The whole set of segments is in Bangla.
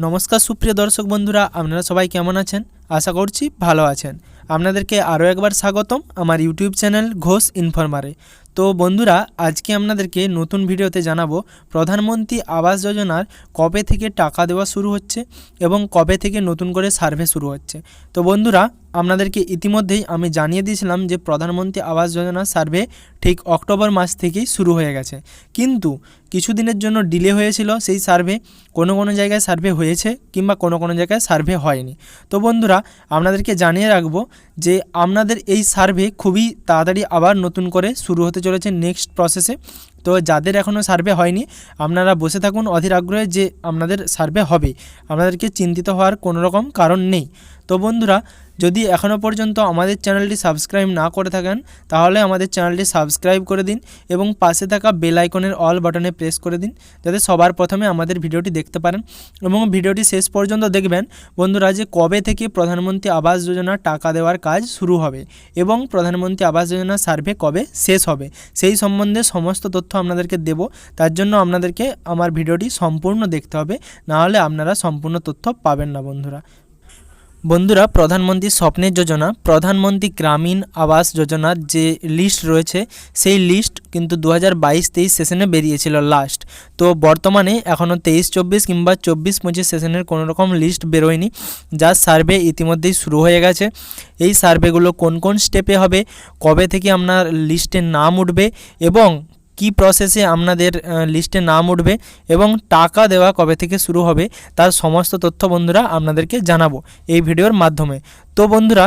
নমস্কার সুপ্রিয় দর্শক বন্ধুরা আপনারা সবাই কেমন আছেন? আশা করছি ভালো আছেন। আপনাদেরকে আরও একবার স্বাগতম আমার ইউটিউব চ্যানেল ঘোষ ইনফরমারে। তো বন্ধুরা, আজকে আপনাদেরকে নতুন ভিডিওতে জানাব প্রধানমন্ত্রী আবাস যোজনার কবে থেকে টাকা দেওয়া শুরু হচ্ছে এবং কবে থেকে নতুন করে সার্ভে শুরু হচ্ছে। তো বন্ধুরা, আপনাদেরকে ইতিমধ্যেই আমি জানিয়ে দিয়েছিলাম যে প্রধানমন্ত্রী আবাস যোজনার সার্ভে ঠিক অক্টোবর মাস থেকেই শুরু হয়ে গেছে। কিন্তু কিছুদিনের জন্য ডিলে হয়েছিল সেই সার্ভে, কোনো কোনো জায়গায় সার্ভে হয়েছে কিংবা কোনো কোনো জায়গায় সার্ভে হয়নি। তো বন্ধুরা আপনাদেরকে জানিয়ে রাখব যে আপনাদের এই সার্ভে খুবই তাড়াতাড়ি আবার নতুন করে শুরু হতে চলেছে নেক্সট প্রসেসে। তো যাদের এখনও সার্ভে হয়নি, আপনারা বসে থাকুন অধীর আগ্রহে যে আপনাদের সার্ভে হবে। আপনাদেরকে চিন্তিত হওয়ার কোনো রকম কারণ নেই। তো বন্ধুরা যদি এখনও পর্যন্ত আমাদের চ্যানেলটি সাবস্ক্রাইব না করে থাকেন, তাহলে আমাদের চ্যানেলটি সাবস্ক্রাইব করে দিন এবং পাশে থাকা বেল আইকনের অল বাটনে প্রেস করে দিন যাতে সবার প্রথমে আমাদের ভিডিওটি দেখতে পারেন এবং ভিডিওটি শেষ পর্যন্ত দেখবেন। বন্ধুরা, যে কবে থেকে প্রধানমন্ত্রী আবাস যোজনার টাকা দেওয়ার কাজ শুরু হবে এবং প্রধানমন্ত্রী আবাস যোজনা সার্ভে কবে শেষ হবে, সেই সম্বন্ধে সমস্ত তথ্য আপনাদেরকে দেব। তার জন্য আপনাদেরকে আমার ভিডিওটি সম্পূর্ণ দেখতে হবে নাহলে আপনারা সম্পূর্ণ তথ্য পাবেন না বন্ধুরা। বন্ধুরা, প্রধানমন্ত্রী স্বপ্নের যোজনা, প্রধানমন্ত্রী গ্রামীণ আবাস যোজনার যে লিস্ট রয়েছে, সেই লিস্ট কিন্তু দু হাজার বাইশ তেইশ সেশনে বেরিয়েছিল লাস্ট তো বর্তমানে এখনও তেইশ চব্বিশ কিংবা চব্বিশ পঁচিশ সেশনের কোনো রকম লিস্ট বেরোয়নি যার সার্ভে ইতিমধ্যেই শুরু হয়ে গেছে। এই সার্ভেগুলো কোন কোন স্টেপে হবে, কবে থেকে আপনার লিস্টে নাম উঠবে, এবং কি প্রসেসে আপনাদের লিস্টে নাম উঠবে এবং টাকা দেওয়া কবে থেকে শুরু হবে, তার সমস্ত তথ্য বন্ধুরা আপনাদেরকে জানাব এই ভিডিওর মাধ্যমে। তো বন্ধুরা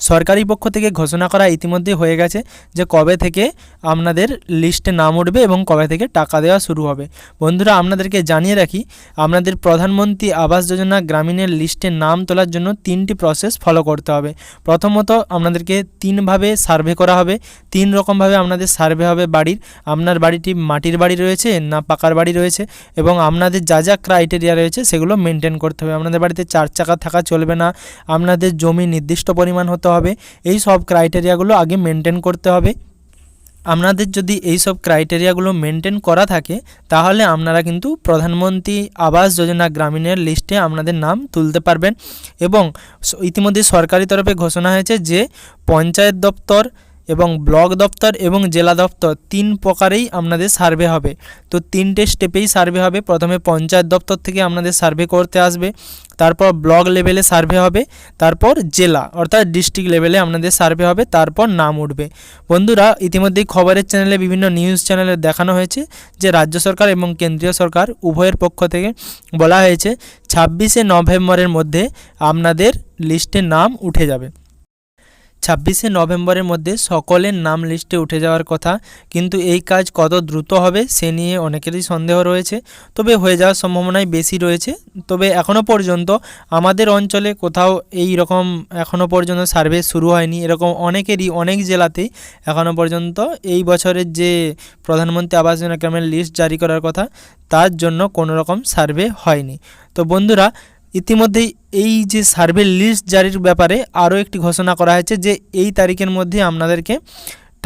সরকারি পক্ষ থেকে ঘোষণা করা ইতিমধ্যে হয়ে গেছে যে কবে থেকে আপনাদের লিস্টে নাম উঠবে এবং কবে থেকে টাকা দেওয়া শুরু হবে। বন্ধুরা, আপনাদেরকে জানিয়ে রাখি, আপনাদের প্রধানমন্ত্রী আবাস যোজনা গ্রামীণের লিস্টে নাম তোলার জন্য তিনটি প্রসেস ফলো করতে হবে। প্রথমত, আপনাদেরকে তিনভাবে সার্ভে করা হবে। তিন রকমভাবে আপনাদের সার্ভে হবে বাড়ির। আপনার বাড়িটি মাটির বাড়ি রয়েছে না পাকার বাড়ি রয়েছে এবং আপনাদের যা যা ক্রাইটেরিয়া রয়েছে সেগুলো মেনটেন করতে হবে। আপনাদের বাড়িতে চার চাকা থাকা চলবে না। আপনাদের জমি নির্দিষ্ট পরিমাণ হতে হবে। এই সব ক্রাইটেরিয়াগুলো আগে মেনটেন করতে হবে। আপনাদের যদি এই সব ক্রাইটেরিয়াগুলো মেনটেন করা থাকে, তাহলে আপনারা কিন্তু প্রধানমন্ত্রী আবাস যোজনা গ্রামীণের লিস্টে আপনাদের নাম তুলতে পারবেন। এবং ইতিমধ্যে সরকারি তরফে ঘোষণা হয়েছে যে, পঞ্চায়েত দপ্তর এবং ব্লক দপ্তর এবং জেলা দপ্তর তিন প্রকারেই আপনাদের সার্ভে হবে। তো তিনটে স্টেপেই সার্ভে হবে। প্রথমে পঞ্চায়েত দপ্তর থেকে আপনাদের সার্ভে করতে আসবে। তারপর ব্লক লেভেলে সার্ভে হবে। তারপর জেলা, অর্থাৎ ডিস্ট্রিক্ট লেভেলে আপনাদের সার্ভে হবে। তারপর নাম উঠবে। বন্ধুরা, ইতিমধ্যেই খবরের চ্যানেলে বিভিন্ন নিউজ চ্যানেলে দেখানো হয়েছে যে রাজ্য সরকার এবং কেন্দ্রীয় সরকার উভয়ের পক্ষ থেকে বলা হয়েছে, ছাব্বিশে নভেম্বরের মধ্যে আপনাদের লিস্টে নাম উঠে যাবে। ছাব্বিশে নভেম্বরের মধ্যে সকলের নাম লিস্টে উঠে যাওয়ার কথা, কিন্তু এই কাজ কত দ্রুত হবে সে নিয়ে অনেকেরই সন্দেহ রয়েছে। তবে হয়ে যাওয়ার সম্ভাবনাই বেশি রয়েছে। তবে এখনও পর্যন্ত আমাদের অঞ্চলে কোথাও এই রকম এখনও পর্যন্ত সার্ভে শুরু হয়নি। এরকম অনেকেরই অনেক জেলাতেই এখনও পর্যন্ত এই বছরের যে প্রধানমন্ত্রী আবাস যোজনা গ্রামের লিস্ট জারি করার কথা, তার জন্য কোনো রকম সার্ভে হয়নি। তো বন্ধুরা ইতিমধ্যেই এই যে সার্ভে লিস্ট জারির ব্যাপারে আরও একটি ঘোষণা করা হয়েছে যে এই তারিখের মধ্যে আপনাদেরকে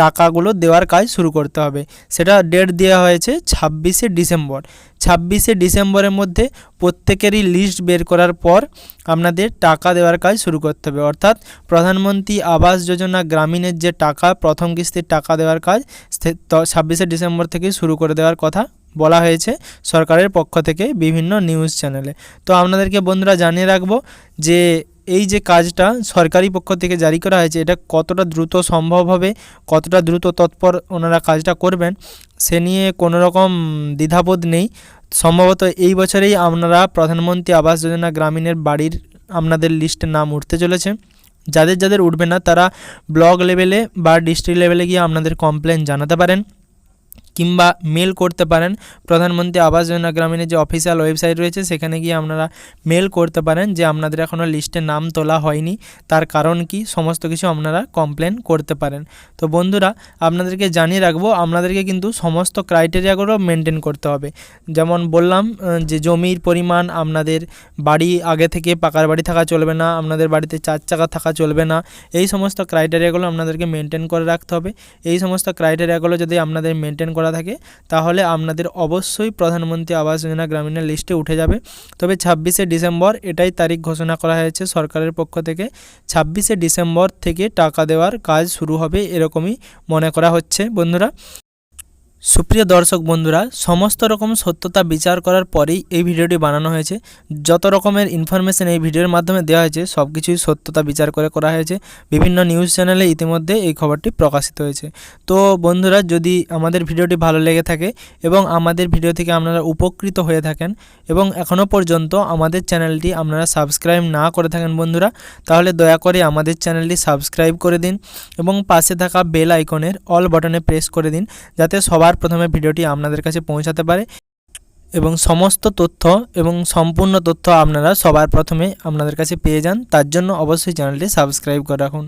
টাকাগুলো দেওয়ার কাজ শুরু করতে হবে। সেটা ডেট দেওয়া হয়েছে ছাব্বিশে ডিসেম্বর। ছাব্বিশে ডিসেম্বরের মধ্যে প্রত্যেকেরই লিস্ট বের করার পর আপনাদের টাকা দেওয়ার কাজ শুরু করতে হবে। অর্থাৎ প্রধানমন্ত্রী আবাস যোজনা গ্রামীণের যে টাকা, প্রথম কিস্তির টাকা দেওয়ার কাজ ছাব্বিশে ডিসেম্বর থেকে শুরু করে দেওয়ার কথা বলা হয়েছে সরকারের পক্ষ থেকে বিভিন্ন নিউজ চ্যানেলে। তো আপনাদেরকে বন্ধুরা জানিয়ে রাখব যে এই যে কাজটা সরকারি পক্ষ থেকে জারি করা হয়েছে, এটা কতটা দ্রুত সম্ভব হবে, কতটা দ্রুত তৎপর ওনারা কাজটা করবেন, সে নিয়ে কোনো রকম দ্বিধাবোধ নেই। সম্ভবত এই বছরেই আপনারা প্রধানমন্ত্রী আবাস যোজনা গ্রামীণের বাড়ির আপনাদের লিস্টে নাম উঠতে চলেছে। যাদের যাদের উঠবে না, তারা ব্লক লেভেলে বা ডিস্ট্রিক্ট লেভেলে গিয়ে আপনাদের কমপ্লেন জানাতে পারেন। কিংবা মেল করতে পারেন। প্রধানমন্ত্রী আবাস যোজনা গ্রামীণের যে অফিসিয়াল ওয়েবসাইট রয়েছে, সেখানে গিয়ে আপনারা মেল করতে পারেন যে আপনাদের এখনও লিস্টে নাম তোলা হয়নি। তার কারণ কি? সমস্ত কিছু আপনারা কমপ্লেন করতে পারেন। তো বন্ধুরা, আপনাদেরকে জানিয়ে রাখব, আপনাদেরকে কিন্তু সমস্ত ক্রাইটেরিয়াগুলো মেনটেন করতে হবে। যেমন বললাম যে জমির পরিমাণ আপনাদের বাড়ি আগে থেকে পাকার বাড়ি থাকা চলবে না, আপনাদের বাড়িতে চার চাকা থাকা চলবে না, এই সমস্ত ক্রাইটেরিয়াগুলো আপনাদেরকে মেনটেন করে রাখতে হবে। এই সমস্ত ক্রাইটেরিয়াগুলো যদি আপনাদের মেনটেন করা করা থাকে, তাহলে আপনাদের অবশ্যই প্রধানমন্ত্রী আবাস যোজনা গ্রামীণের লিস্টে উঠে যাবে। তবে ছাব্বিশে ডিসেম্বর এটাই তারিখ ঘোষণা করা হয়েছে সরকারের পক্ষ থেকে। ছাব্বিশে ডিসেম্বর থেকে টাকা দেওয়ার কাজ শুরু হবে এরকমই মনে করা হচ্ছে। বন্ধুরা সুপ্রিয় দর্শক বন্ধুরা, সমস্ত রকম সত্যতা বিচার করার পরেই এই ভিডিওটি বানানো হয়েছে। যত রকমের ইনফরমেশন এই ভিডিওর মাধ্যমে দেওয়া হয়েছে সব কিছুই সত্যতা বিচার করে করা হয়েছে। বিভিন্ন নিউজ চ্যানেলে ইতিমধ্যে এই খবরটি প্রকাশিত হয়েছে। তো বন্ধুরা, যদি আমাদের ভিডিওটি ভালো লেগে থাকে এবং আমাদের ভিডিও থেকে আপনারা উপকৃত হয়ে থাকেন এবং এখনও পর্যন্ত আমাদের চ্যানেলটি আপনারা সাবস্ক্রাইব না করে থাকেন বন্ধুরা, তাহলে দয়া করে আমাদের চ্যানেলটি সাবস্ক্রাইব করে দিন এবং পাশে থাকা বেল আইকনের অল বাটনে প্রেস করে দিন, যাতে সবার প্রথমে ভিডিওটি আপনাদের কাছে পৌঁছাতে পারে এবং সমস্ত তথ্য এবং সম্পূর্ণ তথ্য আপনারা সবার প্রথমে আপনাদের কাছে পেয়ে যান। তার জন্য অবশ্যই চ্যানেলটি সাবস্ক্রাইব করে রাখুন।